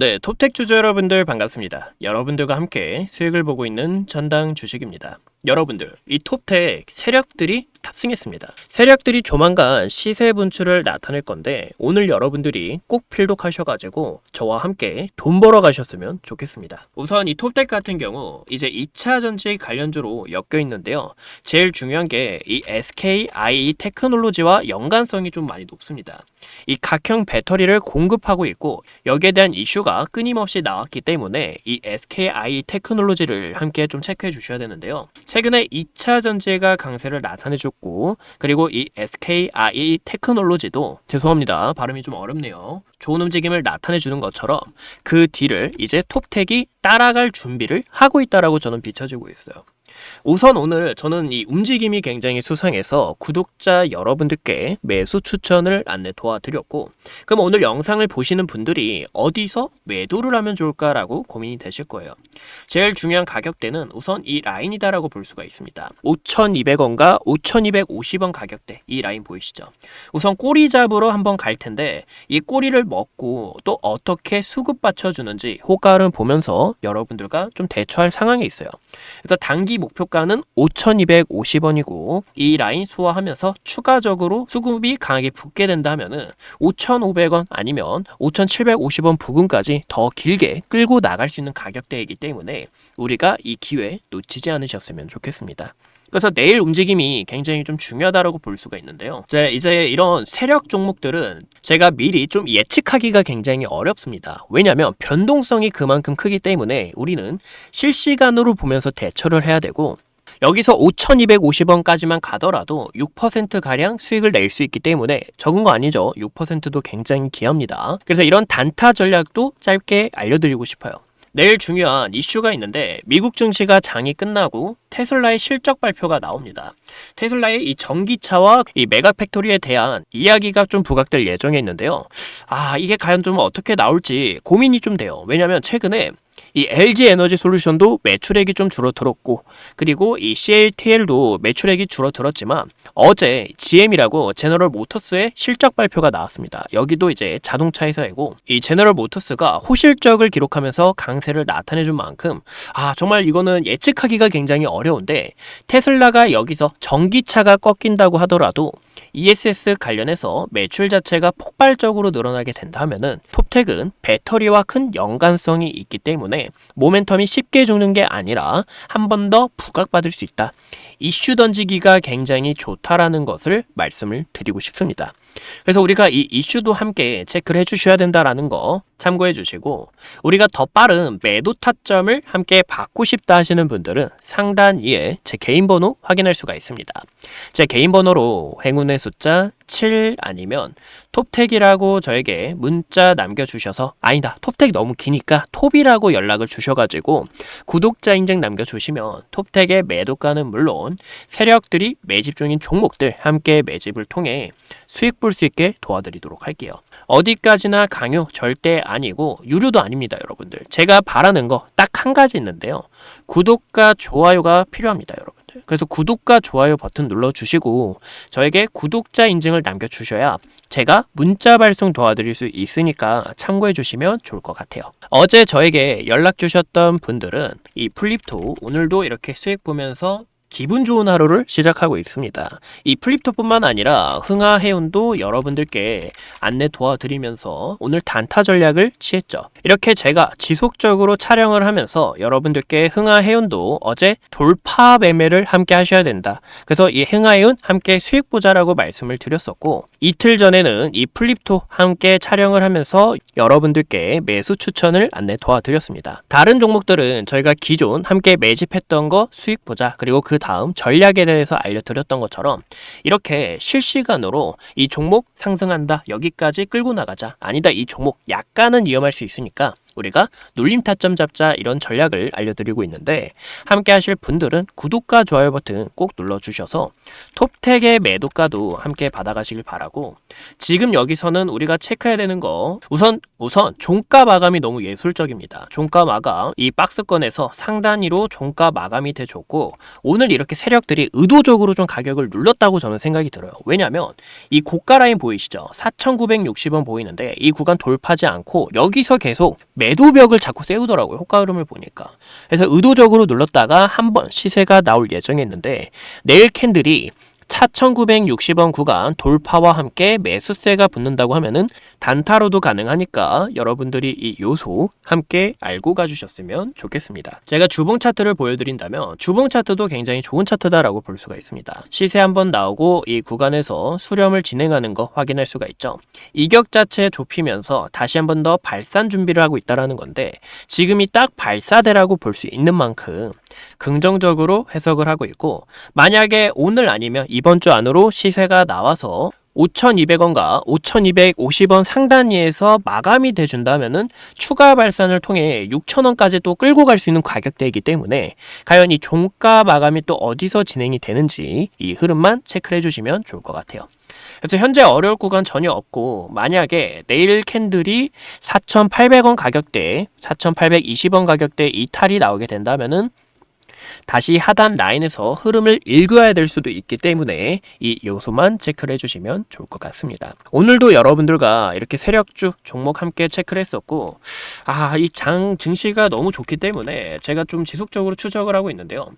네, 톱텍 주주 여러분들 반갑습니다. 여러분들과 함께 수익을 보고 있는 전당 주식입니다. 여러분들, 이 톱텍 세력들이 탑승했습니다. 세력들이 조만간 시세 분출을 나타낼 건데 오늘 여러분들이 꼭 필독하셔가지고 저와 함께 돈 벌어 가셨으면 좋겠습니다. 우선 이 톱텍 같은 경우 이제 2차 전지 관련주로 엮여 있는데요. 제일 중요한 게 이 SKI 테크놀로지와 연관성이 좀 많이 높습니다. 이 각형 배터리를 공급하고 있고 여기에 대한 이슈가 끊임없이 나왔기 때문에 이 SKI 테크놀로지를 함께 좀 체크해 주셔야 되는데요. 최근에 2차 전지가 강세를 나타내 줬고 그리고 이 SKI 테크놀로지도 죄송합니다. 발음이 좀 어렵네요. 좋은 움직임을 나타내 주는 것처럼 그 뒤를 이제 톱텍이 따라갈 준비를 하고 있다라고 저는 비춰지고 있어요. 우선 오늘 저는 이 움직임이 굉장히 수상해서 구독자 여러분들께 매수 추천을 안내 도와드렸고 그럼 오늘 영상을 보시는 분들이 어디서 매도를 하면 좋을까라고 고민이 되실 거예요. 제일 중요한 가격대는 우선 이 라인이다라고 볼 수가 있습니다. 5,200원과 5,250원 가격대 이 라인 보이시죠? 우선 꼬리 잡으러 한번 갈 텐데 이 꼬리를 먹고 또 어떻게 수급 받쳐주는지 호가를 보면서 여러분들과 좀 대처할 상황이 있어요. 그래서 단기 목표 가는 5,250원이고 이 라인 소화하면서 추가적으로 수급이 강하게 붙게 된다 하면은 5,500원 아니면 5,750원 부근까지 더 길게 끌고 나갈 수 있는 가격대이기 때문에 우리가 이 기회 놓치지 않으셨으면 좋겠습니다. 그래서 내일 움직임이 굉장히 좀 중요하다고 볼 수가 있는데요. 이제, 이제 이런 세력 종목들은 제가 미리 좀 예측하기가 굉장히 어렵습니다. 왜냐하면 변동성이 그만큼 크기 때문에 우리는 실시간으로 보면서 대처를 해야 되고 여기서 5,250원까지만 가더라도 6%가량 수익을 낼 수 있기 때문에 적은 거 아니죠. 6%도 굉장히 귀합니다. 그래서 이런 단타 전략도 짧게 알려드리고 싶어요. 내일 중요한 이슈가 있는데 미국 증시가 장이 끝나고 테슬라의 실적 발표가 나옵니다. 테슬라의 이 전기차와 이 메가 팩토리에 대한 이야기가 좀 부각될 예정에 있는데요. 아, 이게 과연 좀 어떻게 나올지 고민이 좀 돼요. 왜냐하면 최근에 이 LG 에너지 솔루션도 매출액이 좀 줄어들었고 그리고 이 CATL도 매출액이 줄어들었지만 어제 GM이라고 제너럴 모터스의 실적 발표가 나왔습니다. 여기도 이제 자동차 회사이고 이 제너럴 모터스가 호실적을 기록하면서 강세를 나타내준 만큼 아 정말 이거는 예측하기가 굉장히 어려운데 테슬라가 여기서 전기차가 꺾인다고 하더라도 ESS 관련해서 매출 자체가 폭발적으로 늘어나게 된다면은 톱텍은 배터리와 큰 연관성이 있기 때문에 모멘텀이 쉽게 죽는 게 아니라 한 번 더 부각받을 수 있다. 이슈 던지기가 굉장히 좋다라는 것을 말씀을 드리고 싶습니다. 그래서 우리가 이 이슈도 함께 체크를 해주셔야 된다라는 거 참고해 주시고 우리가 더 빠른 매도 타점을 함께 받고 싶다 하시는 분들은 상단 위에 제 개인 번호 확인할 수가 있습니다. 제 개인 번호로 행운의 숫자 7 아니면 톱택이라고 저에게 문자 남겨주셔서 아니다 톱택 너무 기니까 톱이라고 연락을 주셔가지고 구독자 인증 남겨주시면 톱택의 매도가는 물론 세력들이 매집 중인 종목들 함께 매집을 통해 수익 볼 수 있게 도와드리도록 할게요. 어디까지나 강요 절대 아니고 유료도 아닙니다, 여러분들. 제가 바라는 거 딱 한 가지 있는데요. 구독과 좋아요가 필요합니다, 여러분들. 그래서 구독과 좋아요 버튼 눌러주시고 저에게 구독자 인증을 남겨주셔야 제가 문자 발송 도와드릴 수 있으니까 참고해 주시면 좋을 것 같아요. 어제 저에게 연락 주셨던 분들은 이 플립토 오늘도 이렇게 수익 보면서 기분 좋은 하루를 시작하고 있습니다. 이 플립토뿐만 아니라 흥하 해운도 여러분들께 안내 도와드리면서 오늘 단타 전략을 취했죠. 이렇게 제가 지속적으로 촬영을 하면서 여러분들께 흥하 해운도 어제 돌파 매매를 함께 하셔야 된다. 그래서 이 흥하 해운 함께 수익 보자라고 말씀을 드렸었고 이틀 전에는 이 플립토 함께 촬영을 하면서 여러분들께 매수 추천을 안내 도와드렸습니다. 다른 종목들은 저희가 기존 함께 매집했던 거 수익 보자 그리고 그 다음 전략에 대해서 알려드렸던 것처럼 이렇게 실시간으로 이 종목 상승한다 여기까지 끌고 나가자 아니다 이 종목 약간은 위험할 수 있으니까 우리가 눌림 타점 잡자 이런 전략을 알려드리고 있는데 함께 하실 분들은 구독과 좋아요 버튼 꼭 눌러주셔서 톱택의 매도가도 함께 받아가시길 바라고 지금 여기서는 우리가 체크해야 되는 거 우선 우선 종가 마감이 너무 예술적입니다. 종가 마감 이 박스권에서 상단위로 종가 마감이 돼줬고 오늘 이렇게 세력들이 의도적으로 좀 가격을 눌렀다고 저는 생각이 들어요. 왜냐하면 이 고가 라인 보이시죠? 4,960원 보이는데 이 구간 돌파하지 않고 여기서 계속 매도벽을 자꾸 세우더라고요. 호가 흐름을 보니까. 그래서 의도적으로 눌렀다가 한 번 시세가 나올 예정이었는데 내일 캔들이 4,960원 구간 돌파와 함께 매수세가 붙는다고 하면은 단타로도 가능하니까 여러분들이 이 요소 함께 알고 가주셨으면 좋겠습니다. 제가 주봉 차트를 보여드린다면 주봉 차트도 굉장히 좋은 차트다라고 볼 수가 있습니다. 시세 한번 나오고 이 구간에서 수렴을 진행하는 거 확인할 수가 있죠. 이격 자체 좁히면서 다시 한번 더 발산 준비를 하고 있다라는 건데 지금이 딱 발사대라고 볼 수 있는 만큼 긍정적으로 해석을 하고 있고 만약에 오늘 아니면 이번 주 안으로 시세가 나와서 5,200원과 5,250원 상단위에서 마감이 돼준다면은 추가 발산을 통해 6,000원까지 또 끌고 갈 수 있는 가격대이기 때문에 과연 이 종가 마감이 또 어디서 진행이 되는지 이 흐름만 체크를 해주시면 좋을 것 같아요. 그래서 현재 어려울 구간 전혀 없고 만약에 내일 캔들이 4,800원 가격대, 4,820원 가격대 이탈이 나오게 된다면은 다시 하단 라인에서 흐름을 읽어야 될 수도 있기 때문에 이 요소만 체크를 해주시면 좋을 것 같습니다. 오늘도 여러분들과 이렇게 세력주 종목 함께 체크를 했었고 아 이 장 증시가 너무 좋기 때문에 제가 좀 지속적으로 추적을 하고 있는데요.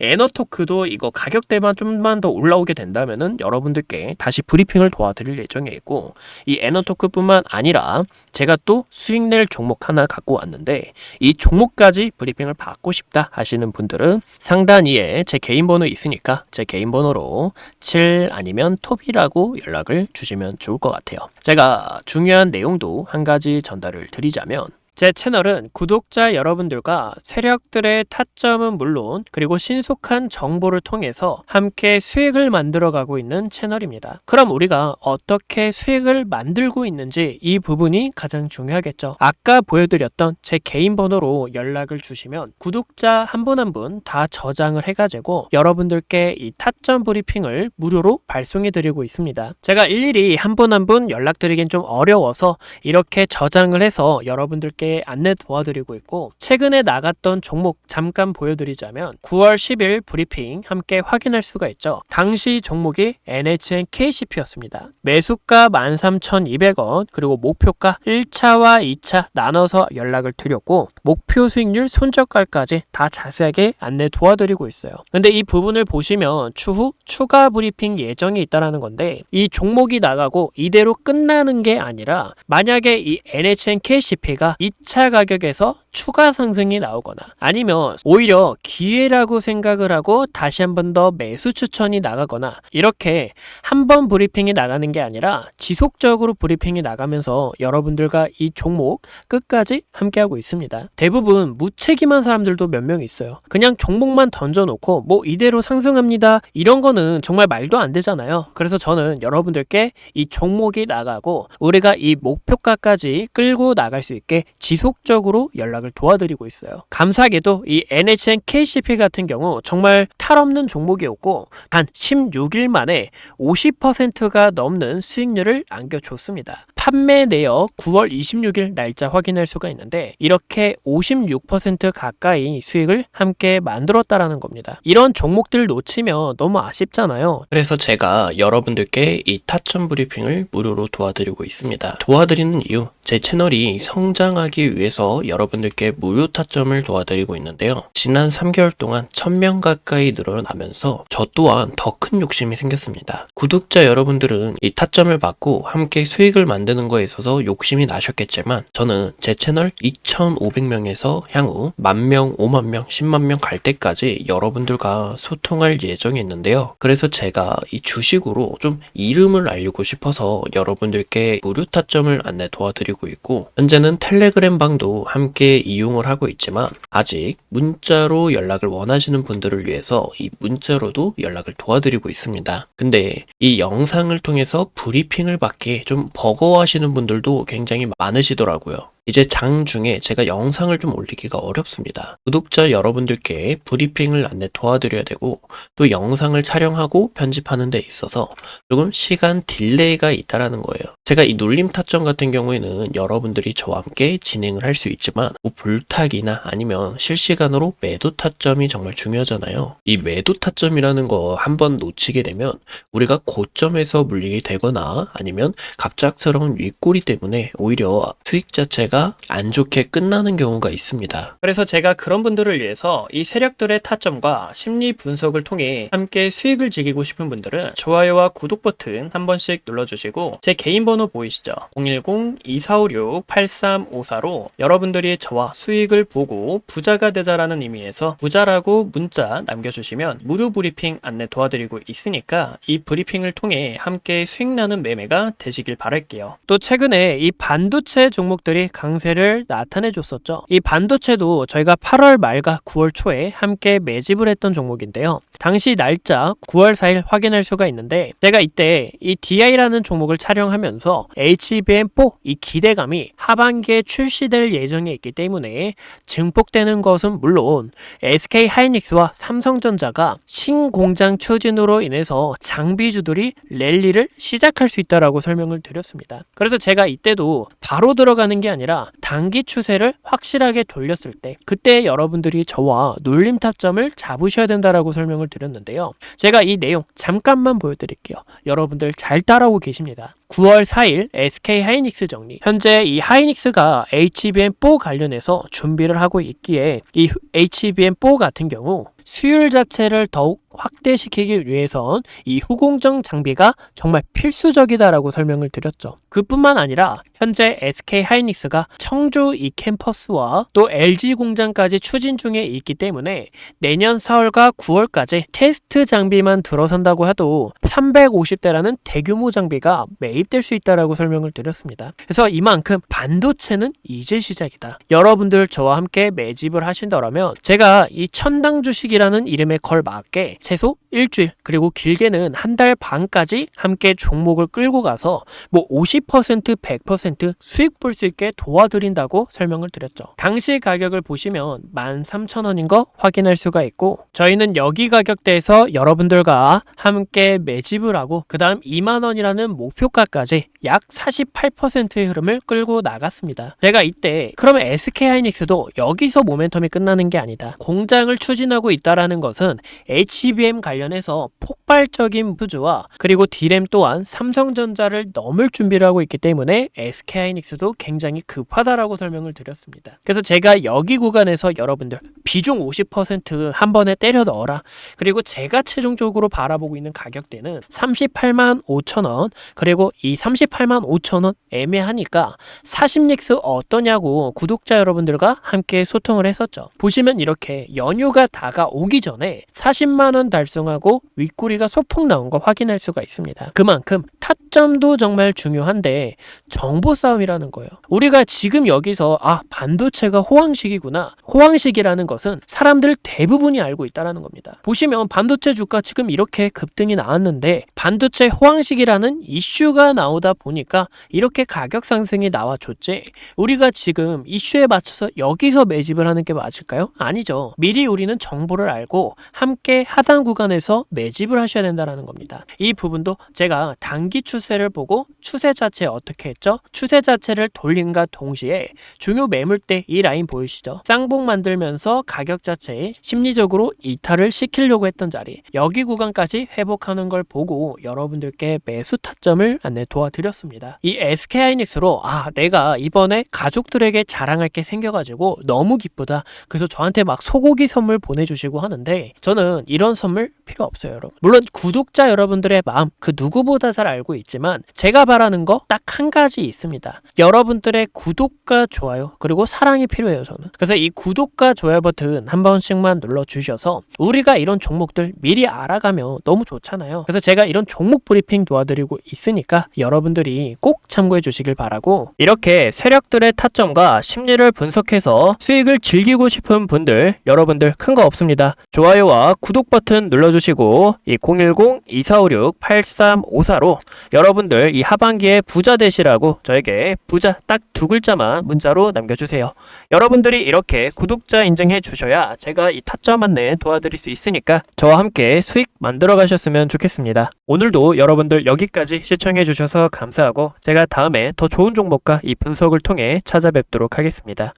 에너토크도 이거 가격대만 좀만 더 올라오게 된다면은 여러분들께 다시 브리핑을 도와드릴 예정에 있고 이 에너토크뿐만 아니라 제가 또 수익 낼 종목 하나 갖고 왔는데 이 종목까지 브리핑을 받고 싶다 하시는 분들은 상단 위에 제 개인 번호 있으니까 제 개인 번호로 7 아니면 톱이라고 연락을 주시면 좋을 것 같아요. 제가 중요한 내용도 한 가지 전달을 드리자면 제 채널은 구독자 여러분들과 세력들의 타점은 물론 그리고 신속한 정보를 통해서 함께 수익을 만들어가고 있는 채널입니다. 그럼 우리가 어떻게 수익을 만들고 있는지 이 부분이 가장 중요하겠죠. 아까 보여드렸던 제 개인 번호로 연락을 주시면 구독자 한 분 한 분 다 저장을 해가지고 여러분들께 이 타점 브리핑을 무료로 발송해 드리고 있습니다. 제가 일일이 한 분 한 분 연락드리긴 좀 어려워서 이렇게 저장을 해서 여러분들께 안내 도와드리고 있고 최근에 나갔던 종목 잠깐 보여드리자면 9월 10일 브리핑 함께 확인할 수가 있죠. 당시 종목이 NHN KCP였습니다. 매수가 13,200원 그리고 목표가 1차와 2차 나눠서 연락을 드렸고 목표 수익률 손절가까지 다 자세하게 안내 도와드리고 있어요. 근데 이 부분을 보시면 추후 추가 브리핑 예정이 있다라는 건데 이 종목이 나가고 이대로 끝나는 게 아니라 만약에 이 NHN KCP가 2차 가격에서 추가 상승이 나오거나 아니면 오히려 기회라고 생각을 하고 다시 한 번 더 매수 추천이 나가거나 이렇게 한 번 브리핑이 나가는 게 아니라 지속적으로 브리핑이 나가면서 여러분들과 이 종목 끝까지 함께하고 있습니다. 대부분 무책임한 사람들도 몇 명 있어요. 그냥 종목만 던져놓고 뭐 이대로 상승합니다. 이런 거는 정말 말도 안 되잖아요. 그래서 저는 여러분들께 이 종목이 나가고 우리가 이 목표가까지 끌고 나갈 수 있게 지속적으로 연락 을 도와드리고 있어요. 감사하게도 이 NHN KCP 같은 경우 정말 탈 없는 종목이었고 단 16일 만에 50%가 넘는 수익률을 안겨줬습니다. 판매 내역 9월 26일 날짜 확인할 수가 있는데 이렇게 56% 가까이 수익을 함께 만들었다라는 겁니다. 이런 종목들 놓치면 너무 아쉽잖아요. 그래서 제가 여러분들께 이 타점 브리핑을 무료로 도와드리고 있습니다. 도와드리는 이유 제 채널이 성장하기 위해서 여러분들께 무료 타점을 도와드리고 있는데요. 지난 3개월 동안 1000명 가까이 늘어나면서 저 또한 더 큰 욕심이 생겼습니다. 구독자 여러분들은 이 타점을 받고 함께 수익을 만 드는 거에 있어서 욕심이 나셨겠지만 저는 제 채널 2,500명에서 향후 만명, 5만 명, 10만 명 갈 때까지 여러분들과 소통할 예정이 있는데요. 그래서 제가 이 주식으로 좀 이름을 알리고 싶어서 여러분들께 무료 타점을 안내 도와드리고 있고 현재는 텔레그램 방도 함께 이용을 하고 있지만 아직 문자로 연락을 원하시는 분들을 위해서 이 문자로도 연락을 도와드리고 있습니다. 근데 이 영상을 통해서 브리핑을 받기 좀 버거워 하시는 분들도 굉장히 많으시더라고요. 이제 장 중에 제가 영상을 좀 올리기가 어렵습니다. 구독자 여러분들께 브리핑을 안내 도와드려야 되고 또 영상을 촬영하고 편집하는 데 있어서 조금 시간 딜레이가 있다라는 거예요. 제가 이 눌림 타점 같은 경우에는 여러분들이 저와 함께 진행을 할 수 있지만 뭐 불타기나 아니면 실시간으로 매도 타점이 정말 중요하잖아요. 이 매도 타점이라는 거 한번 놓치게 되면 우리가 고점에서 물리게 되거나 아니면 갑작스러운 윗꼬리 때문에 오히려 수익 자체가 안 좋게 끝나는 경우가 있습니다. 그래서 제가 그런 분들을 위해서 이 세력들의 타점과 심리 분석을 통해 함께 수익을 즐기고 싶은 분들은 좋아요와 구독 버튼 한 번씩 눌러주시고 제 개인 번호 보이시죠? 010-245-8354로 여러분들이 저와 수익을 보고 부자가 되자라는 의미에서 부자라고 문자 남겨주시면 무료 브리핑 안내 도와드리고 있으니까 이 브리핑을 통해 함께 수익 나는 매매가 되시길 바랄게요. 또 최근에 이 반도체 종목들이 강 세를 나타내 줬었죠. 이 반도체도 저희가 8월 말과 9월 초에 함께 매집을 했던 종목인데요. 당시 날짜 9월 4일 확인할 수가 있는데 제가 이때 이 DI라는 종목을 촬영하면서 HBM4 이 기대감이 하반기에 출시될 예정에 있기 때문에 증폭되는 것은 물론 SK 하이닉스와 삼성전자가 신공장 추진으로 인해서 장비주들이 랠리를 시작할 수 있다라고 설명을 드렸습니다. 그래서 제가 이때도 바로 들어가는 게 아니라 단기 추세를 확실하게 돌렸을 때 그때 여러분들이 저와 눌림 타점을 잡으셔야 된다라고 설명을 드렸는데요. 제가 이 내용 잠깐만 보여드릴게요. 여러분들 잘 따라오고 계십니다. 9월 4일 SK 하이닉스 정리. 현재 이 하이닉스가 HBM4 관련해서 준비를 하고 있기에 이 HBM4 같은 경우 수율 자체를 더욱 확대시키기 위해선 이 후공정 장비가 정말 필수적이다라고 설명을 드렸죠. 그뿐만 아니라 현재 SK 하이닉스가 청주 이 캠퍼스와 또 LG 공장까지 추진 중에 있기 때문에 내년 4월과 9월까지 테스트 장비만 들어선다고 해도 350대라는 대규모 장비가 매 입될 수 있다라고 설명을 드렸습니다. 그래서 이만큼 반도체는 이제 시작이다. 여러분들 저와 함께 매집을 하신다면 제가 이 천당 주식이라는 이름에 걸맞게 최소 일주일 그리고 길게는 한 달 반까지 함께 종목을 끌고 가서 뭐 50% 100% 수익 볼 수 있게 도와드린다고 설명을 드렸죠. 당시 가격을 보시면 13,000원인 거 확인할 수가 있고 저희는 여기 가격대에서 여러분들과 함께 매집을 하고 그 다음 2만 원이라는 목표가까지 약 48%의 흐름을 끌고 나갔습니다. 제가 이때 그러면 SK 하이닉스도 여기서 모멘텀이 끝나는 게 아니다. 공장을 추진하고 있다라는 것은 HBM 관련 해서 폭발적인 부주와 그리고 D램 또한 삼성전자를 넘을 준비를 하고 있기 때문에 SK 하이닉스도 굉장히 급하다라고 설명을 드렸습니다. 그래서 제가 여기 구간에서 여러분들 비중 50%한 번에 때려 넣어라. 그리고 제가 최종적으로 바라보고 있는 가격대는 38만 5천 원 그리고 이 38만 5천 원 애매하니까 40닉스 어떠냐고 구독자 여러분들과 함께 소통을 했었죠. 보시면 이렇게 연휴가 다가오기 전에 40만 원 달성 하고 윗꼬리가 소폭 나온 거 확인할 수가 있습니다. 그만큼 타점도 정말 중요한데 정보 싸움이라는 거예요. 우리가 지금 여기서 아 반도체가 호황식이구나. 호황식이라는 것은 사람들 대부분이 알고 있다라는 겁니다. 보시면 반도체 주가 지금 이렇게 급등이 나왔는데 반도체 호황식이라는 이슈가 나오다 보니까 이렇게 가격 상승이 나와줬지. 우리가 지금 이슈에 맞춰서 여기서 매집을 하는 게 맞을까요? 아니죠. 미리 우리는 정보를 알고 함께 하단 구간에 서 매집을 하셔야 된다는 겁니다. 이 부분도 제가 단기 추세를 보고 추세 자체 어떻게 했죠? 추세 자체를 돌린과 동시에 중요 매물대 이 라인 보이시죠? 쌍봉 만들면서 가격 자체에 심리적으로 이탈을 시키려고 했던 자리 여기 구간까지 회복하는 걸 보고 여러분들께 매수 타점을 안내 도와드렸습니다. 이 SK 하이닉스로 아 내가 이번에 가족들에게 자랑할 게 생겨가지고 너무 기쁘다. 그래서 저한테 막 소고기 선물 보내주시고 하는데 저는 이런 선물 필요 없어요, 여러분. 물론 구독자 여러분들의 마음 그 누구보다 잘 알고 있지만 제가 바라는 거 딱 한 가지 있습니다. 여러분들의 구독과 좋아요 그리고 사랑이 필요해요, 저는. 그래서 이 구독과 좋아요 버튼 한 번씩만 눌러 주셔서 우리가 이런 종목들 미리 알아가면 너무 좋잖아요. 그래서 제가 이런 종목 브리핑 도와드리고 있으니까 여러분들이 꼭 참고해 주시길 바라고 이렇게 세력들의 타점과 심리를 분석해서 수익을 즐기고 싶은 분들 여러분들 큰 거 없습니다. 좋아요와 구독 버튼 눌러주 눌러 주시고 이 010-2456-8354로 여러분들 이 하반기에 부자 되시라고 저에게 부자 딱 두 글자만 문자로 남겨주세요. 여러분들이 이렇게 구독자 인증해 주셔야 제가 이 타점 안내 도와드릴 수 있으니까 저와 함께 수익 만들어 가셨으면 좋겠습니다. 오늘도 여러분들 여기까지 시청해 주셔서 감사하고 제가 다음에 더 좋은 종목과 이 분석을 통해 찾아뵙도록 하겠습니다.